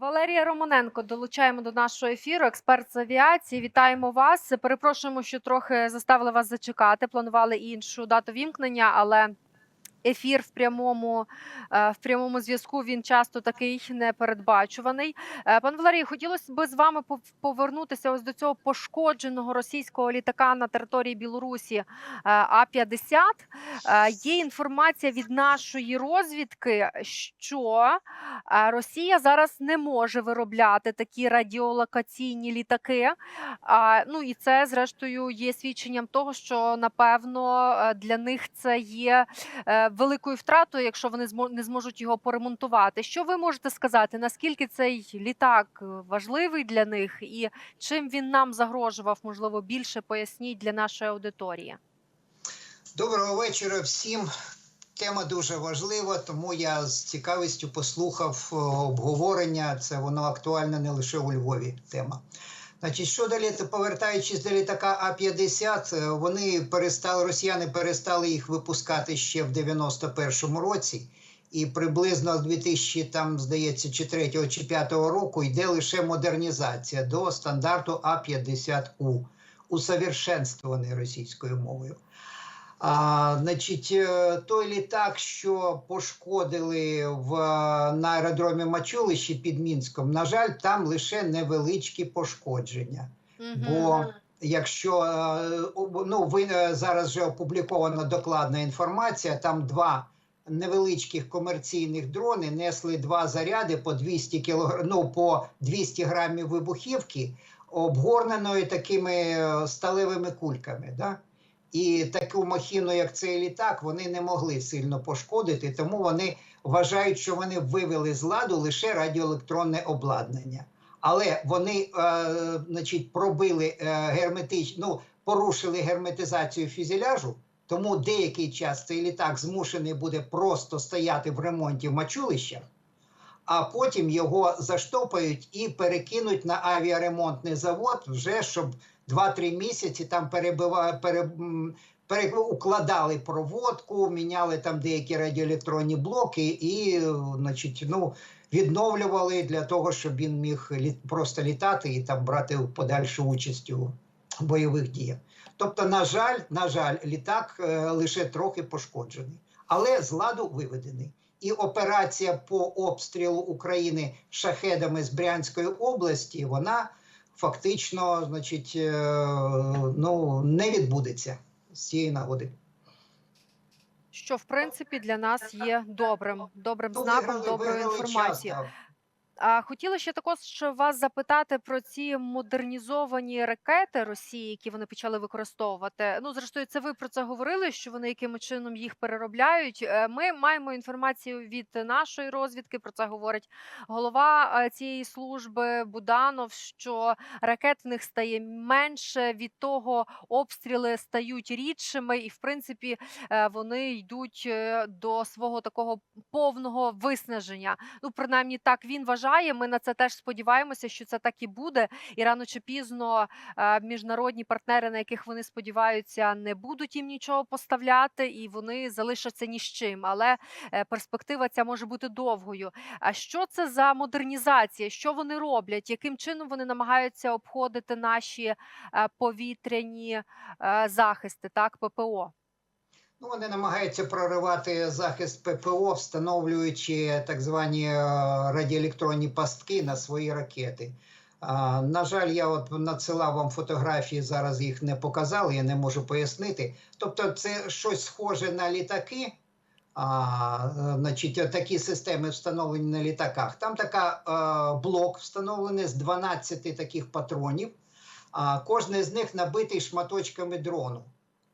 Валерія Романенко долучаємо до нашого ефіру. Експерт з авіації. Вітаємо вас. Перепрошуємо, що трохи заставили вас зачекати. Планували іншу дату вімкнення, але ефір в прямому е, в прямому зв'язку він часто такий непередбачуваний. Е, Пан Валерій, хотілося б з вами пов- повернутися ось до цього пошкодженого російського літака на території Білорусі е, А-50. Е, Є інформація від нашої розвідки, що Росія зараз не може виробляти такі радіолокаційні літаки. Ну і це, зрештою, є свідченням того, що напевно для них це є великою втратою, якщо вони не зможуть його поремонтувати. Що ви можете сказати? Наскільки цей літак е, важливий для них, і чим він нам загрожував? Можливо, більше поясніть для нашої аудиторії. Доброго вечора всім. Тема дуже важлива, тому я з цікавістю послухав е, обговорення. Це воно актуальне не лише у Львові. Тема. Значить, щодо літ, повертаючись до літака А-50, е, вони перестали, росіяни перестали їх випускати ще в 91-му році. І приблизно з 2000, там, здається, чи 3 чи 5 року йде лише модернізація до стандарту А-50У, усовершенствований російською мовою. А, значить, е, той літак, що пошкодили в, на аеродромі Мачулищі під Мінськом, на жаль, там лише невеличкі пошкодження. Бо якщо е, ну, ви е, зараз вже опублікована докладна інформація, там два невеличких комерційних дрони несли два заряди по 200 кілогр... ну, по 200 грамів вибухівки, обгорненої такими е, сталевими кульками. Да? І таку махіну, як цей літак, вони не могли сильно пошкодити, тому вони вважають, що вони вивели з ладу лише радіоелектронне обладнання. Але вони, е, значить, пробили е, герметич, ну, порушили герметизацію фюзеляжу, тому деякий час цей літак змушений буде просто стояти в ремонті в мачулищах, а потім його заштопають і перекинуть на авіаремонтний завод, вже щоб 2-3 місяці там перебива, пере, м, переукладали проводку, міняли там деякі радіоелектронні блоки і, значить, ну, відновлювали для того, щоб він міг просто літати і там брати подальшу участь у бойових діях. Тобто, на жаль, на жаль, літак е, лише трохи пошкоджений, але з ладу виведений. І операція по обстрілу України шахедами з Брянської області, вона фактично, значить, е, ну, не відбудеться з цієї нагоди. Що в принципі для нас є добрим, добрим знаком, доброю інформацією. А хотіла ще також вас запитати про ці модернізовані ракети Росії, які вони почали використовувати. Ну, зрештою, це ви про це говорили, що вони якимось чином їх переробляють. Е, Ми маємо інформацію від нашої розвідки. Про це говорить голова е, цієї служби Буданов. Що ракет в них стає менше, від того обстріли стають рідшими, і в принципі е, вони йдуть до свого такого повного виснаження. Ну, принаймні, так він вважає. Ми на це теж сподіваємося, що це так і буде. І рано чи пізно е, міжнародні партнери, на яких вони сподіваються, не будуть їм нічого поставляти, і вони залишаться ні з чим. Але е, перспектива ця може бути довгою. А що це за модернізація? Що вони роблять? Яким чином вони намагаються обходити наші е, повітряні захисти, так ППО? Ну, вони намагаються проривати захист ППО, встановлюючи так звані е, радіоелектронні пастки на свої ракети. А, на жаль, я от надсилав вам фотографії, зараз їх не показали, я не можу пояснити. Тобто, це щось схоже на літаки. А, значить, такі системи встановлені на літаках. Там така е, блок встановлений з 12 таких патронів. А кожний з них набитий шматочками дрону.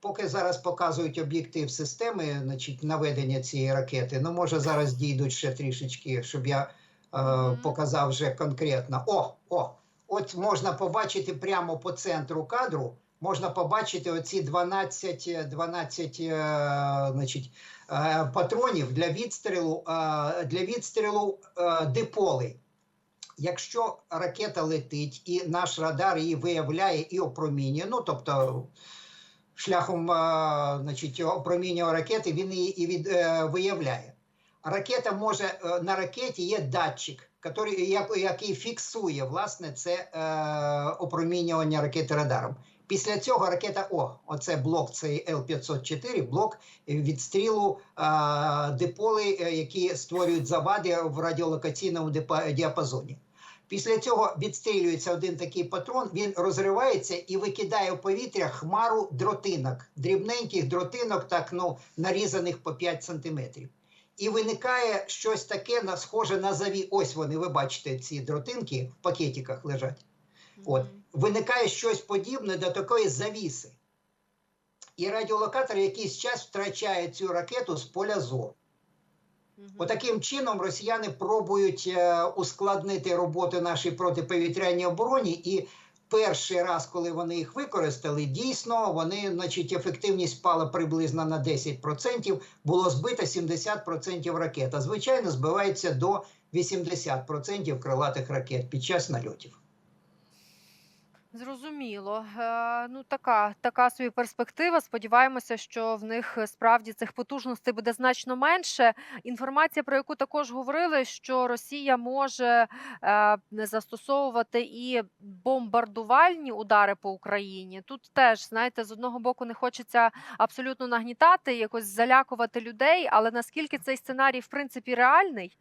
Поки зараз показують об'єктив системи, значить, наведення цієї ракети. Ну, може, зараз дійдуть ще трішечки, щоб я е, показав вже конкретно. О, о, от можна побачити прямо по центру кадру. Можна побачити оці 12, е, 12 е, значить, е, патронів для відстрілу, е, для відстрілу е, диполи. Якщо ракета летить і наш радар її виявляє і опромінює, ну тобто шляхом значить, опромінювання ракети він її і від, е, виявляє. Ракета може е, на ракеті є датчик. який, фіксує власне це е, опромінювання ракети радаром. Після цього ракета О, оце блок цей Л-504, блок відстрілу е, диполи, е, які створюють завади в радіолокаційному діапазоні. Після цього відстрілюється один такий патрон, він розривається і викидає в повітря хмару дротинок, дрібненьких дротинок, так ну нарізаних по 5 сантиметрів. І виникає щось таке на схоже на заві. Ось вони, ви бачите, ці дротинки в пакетиках лежать. От виникає щось подібне до такої завіси. І радіолокатор якийсь час втрачає цю ракету з поля зору. Отаким чином росіяни пробують е, ускладнити роботу нашій протиповітряній обороні. І перший раз, коли вони їх використали, дійсно вони, значить, ефективність впала приблизно на 10%, було збито 70% ракет. А звичайно, збивається до 80% крилатих ракет під час нальотів. Зрозуміло. Е, ну, така, така собі перспектива. Сподіваємося, що в них е, справді цих потужностей буде значно менше. Інформація, про яку також говорили, що Росія може е, застосовувати і бомбардувальні удари по Україні. Тут теж, знаєте, з одного боку не хочеться абсолютно нагнітати, якось залякувати людей, але наскільки цей сценарій в принципі реальний?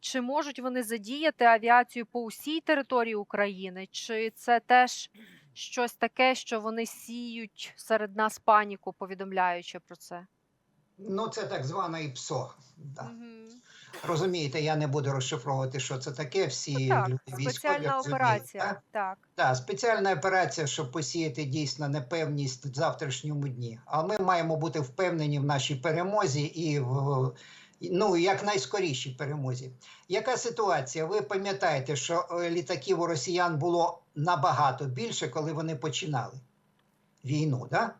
Чи можуть вони задіяти авіацію по усій території України? Чи це теж щось таке, що вони сіють серед нас паніку, повідомляючи про це? Ну, це так звана ІПСО. Да. Мгм. Розумієте, я не буду розшифровувати, що це таке. Всі Ну, так, люди військові спеціальна операція. так? Так. Так, спеціальна операція, щоб посіяти дійсно непевність в завтрашньому дні. А ми маємо бути впевнені в нашій перемозі і в ну як найскорішій перемозі. Яка ситуація? Ви пам'ятаєте, що е, літаків у росіян було набагато більше, коли вони починали війну, да?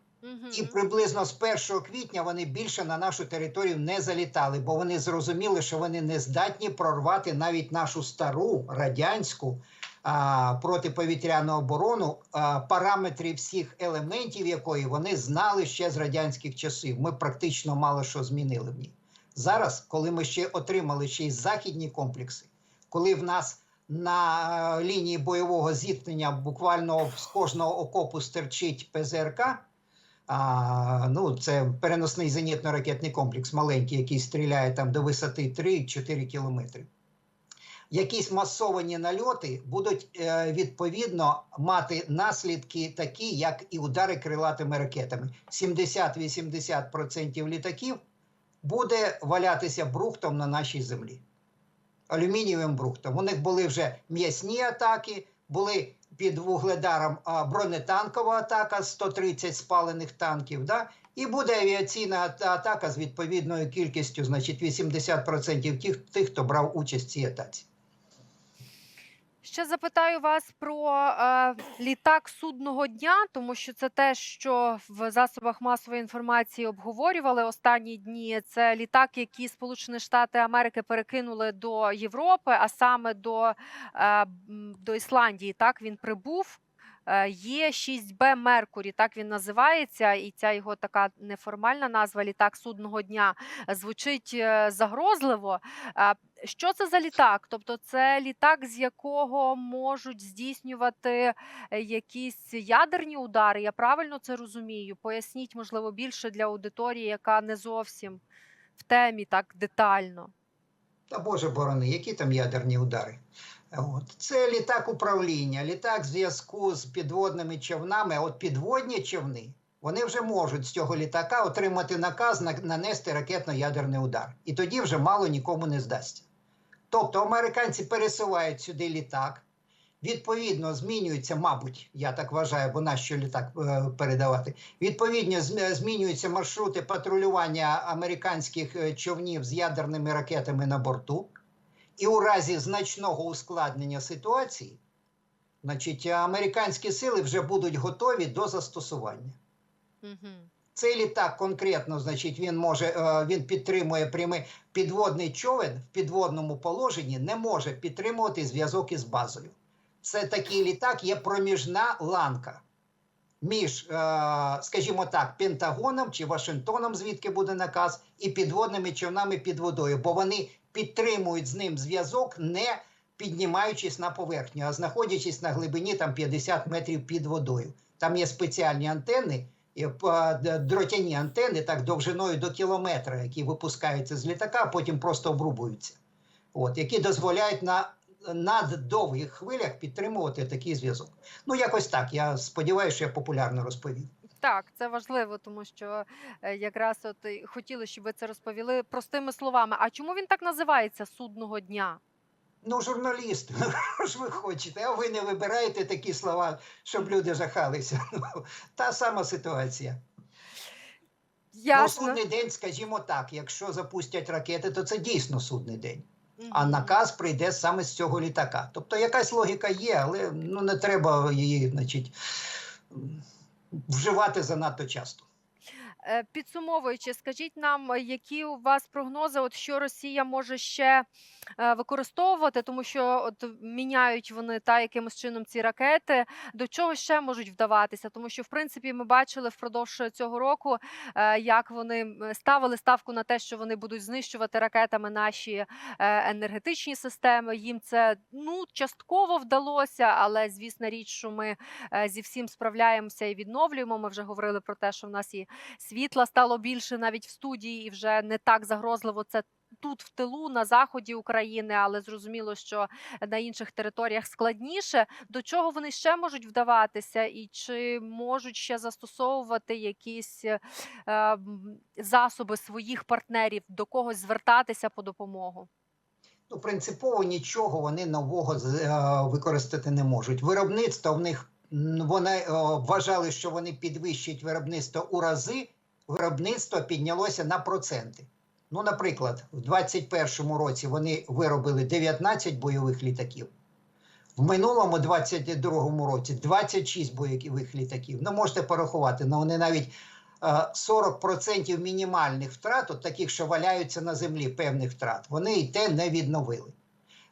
І приблизно з 1 квітня вони більше на нашу територію не залітали, бо вони зрозуміли, що вони не здатні прорвати навіть нашу стару радянську а, протиповітряну оборону, а, параметри всіх елементів якої вони знали ще з радянських часів. Ми практично мало що змінили в ній. Зараз, коли ми ще отримали ще й західні комплекси, коли в нас на е, лінії бойового зіткнення буквально з кожного окопу стерчить ПЗРК. А, ну, це переносний зенітно-ракетний комплекс маленький, який стріляє там до висоти 3-4 кілометри. Якісь масовані нальоти будуть е, відповідно мати наслідки такі, як і удари крилатими ракетами. 70-80% літаків буде валятися брухтом на нашій землі. Алюмінієвим брухтом. У них були вже м'ясні атаки, були під вугледаром бронетанкова атака 130 спалених танків. Да? І буде авіаційна атака з відповідною кількістю, значить 80% тих, тих, хто брав участь в цій атаці. Ще запитаю вас про е, літак судного дня, тому що це те, що в засобах масової інформації обговорювали останні дні. Це літак, який Сполучені Штати Америки перекинули до Європи, а саме до, е, до Ісландії. Так він прибув. Е, Є 6Б Меркурі, так він називається, і ця його така неформальна назва літак судного дня е, звучить е, загрозливо. Що це за літак? Тобто, це літак, з якого можуть здійснювати е, якісь ядерні удари. Я правильно це розумію? Поясніть, можливо, більше для аудиторії, яка не зовсім в темі так детально. Та Боже борони, які там ядерні удари? От. Це літак управління, літак зв'язку з підводними човнами. От підводні човни вони вже можуть з цього літака отримати наказ на- нанести ракетно-ядерний удар. І тоді вже мало нікому не здасться. Тобто американці пересувають сюди літак, відповідно, змінюються, мабуть, я так вважаю, бо нащо літак е, передавати. Відповідно, змінюються маршрути патрулювання американських е, човнів з ядерними ракетами на борту. І у разі значного ускладнення ситуації, значить, американські сили вже будуть готові до застосування. Угу. Цей літак конкретно, значить, він може е, він підтримує прямий підводний човен в підводному положенні, не може підтримувати зв'язок із базою. Це такий літак є проміжна ланка між, е, скажімо так, Пентагоном чи Вашингтоном, звідки буде наказ, і підводними човнами під водою, бо вони підтримують з ним зв'язок не піднімаючись на поверхню, а знаходячись на глибині там 50 метрів під водою. Там є спеціальні антенни, дротяні антени, так довжиною до кілометра, які випускаються з літака, а потім просто обрубуються. От, які дозволяють на наддовгих хвилях підтримувати такий зв'язок. Ну, якось так. Я сподіваюся, що я популярно розповів. Так, це важливо, тому що е, якраз от хотіли, щоб ви це розповіли простими словами. А чому він так називається судного дня? Ну, журналіст, ну, що ж ви хочете, а ви не вибираєте такі слова, щоб люди жахалися. Ну, та сама ситуація. Ну, судний день, скажімо так, якщо запустять ракети, то це дійсно судний день. А наказ прийде саме з цього літака. Тобто якась логіка є, але ну, не треба її, значить, вживати занадто часто. Е, Підсумовуючи, скажіть нам, е, які у вас прогнози, от що Росія може ще е, використовувати, тому що от міняють вони та якимось чином ці ракети. До чого ще можуть вдаватися? Тому що, в принципі, ми бачили впродовж цього року, як вони ставили ставку на те, що вони будуть знищувати ракетами наші енергетичні системи. Їм це ну частково вдалося, але звісна річ, що ми зі всім справляємося і відновлюємо. Ми вже говорили про те, що в нас і світла стало більше навіть в студії, і вже не так загрозливо це. Тут в тилу на заході України, але зрозуміло, що на інших територіях складніше. До чого вони ще можуть вдаватися, і чи можуть ще застосовувати якісь е, засоби своїх партнерів, до когось звертатися по допомогу? Ну, принципово нічого вони нового е, використати не можуть. Виробництво в них вони е, вважали, що вони підвищують виробництво у рази. Виробництво піднялося на проценти. Ну, наприклад, в 2021 році вони виробили 19 бойових літаків. В минулому 22 році 26 бойових літаків. Ну, можете порахувати, але вони навіть е, 40% мінімальних втрат, от таких, що валяються на землі, певних втрат, вони і те не відновили.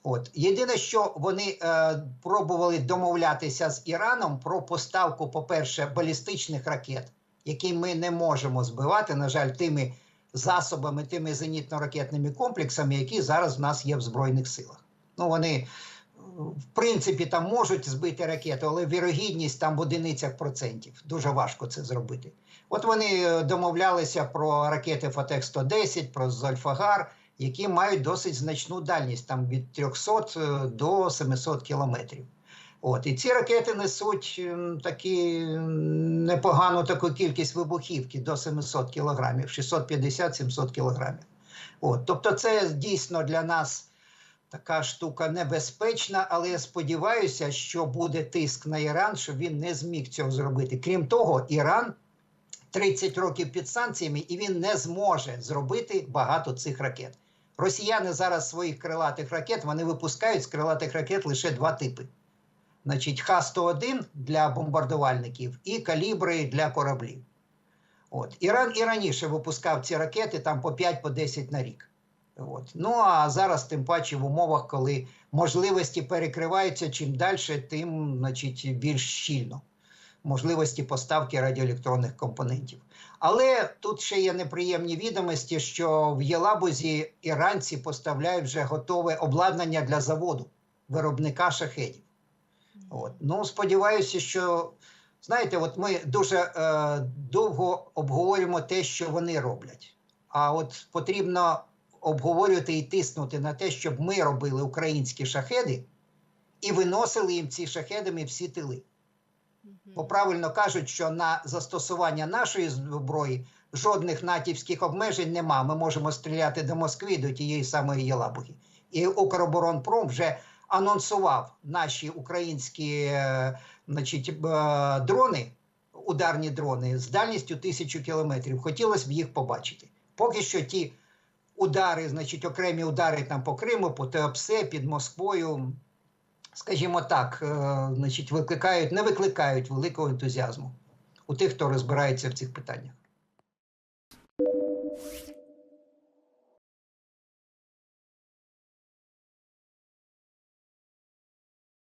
От єдине, що вони е, пробували домовлятися з Іраном про поставку, по-перше, балістичних ракет, які ми не можемо збивати, на жаль, тими засобами, тими зенітно-ракетними комплексами, які зараз в нас є в Збройних силах. Ну, вони, е, в принципі, там можуть збити ракету, але вірогідність там в одиницях процентів. Дуже важко це зробити. От вони е, домовлялися про ракети Фатех-110, про Зольфагар, які мають досить значну дальність, там від 300 е, до 700 кілометрів. От, і ці ракети несуть ем, такі ем, непогану таку кількість вибухівки до 700 кілограмів, 650-700 кілограмів. От, тобто, це дійсно для нас така штука небезпечна, але я сподіваюся, що буде тиск на Іран, щоб він не зміг цього зробити. Крім того, Іран 30 років під санкціями, і він не зможе зробити багато цих ракет. Росіяни зараз своїх крилатих ракет вони випускають з крилатих ракет лише два типи. Значить, Х-101 для бомбардувальників і калібри для кораблів. От. Іран і раніше випускав ці ракети там по 5-10 на рік. От. Ну а зараз, тим паче, в умовах, коли можливості перекриваються, чим далі, тим значить, більш щільно можливості поставки радіоелектронних компонентів. Але тут ще є неприємні відомості, що в Єлабузі іранці поставляють вже готове обладнання для заводу виробника шахедів. От. Ну, сподіваюся, що знаєте, от ми дуже е, довго обговорюємо те, що вони роблять. А от потрібно обговорювати і тиснути на те, щоб ми робили українські шахеди і виносили їм ці шахедами всі тили. Бо правильно кажуть, що на застосування нашої зброї жодних натівських обмежень нема. Ми можемо стріляти до Москви, до тієї самої Єлабуги. І Укроборонпром вже анонсував наші українські е, значить, дрони, ударні дрони з дальністю тисячу кілометрів. Хотілося б їх побачити. Поки що ті удари, значить, окремі удари там по Криму, по Теопсе, під Москвою, скажімо так, е, значить, викликають, не викликають великого ентузіазму у тих, хто розбирається в цих питаннях.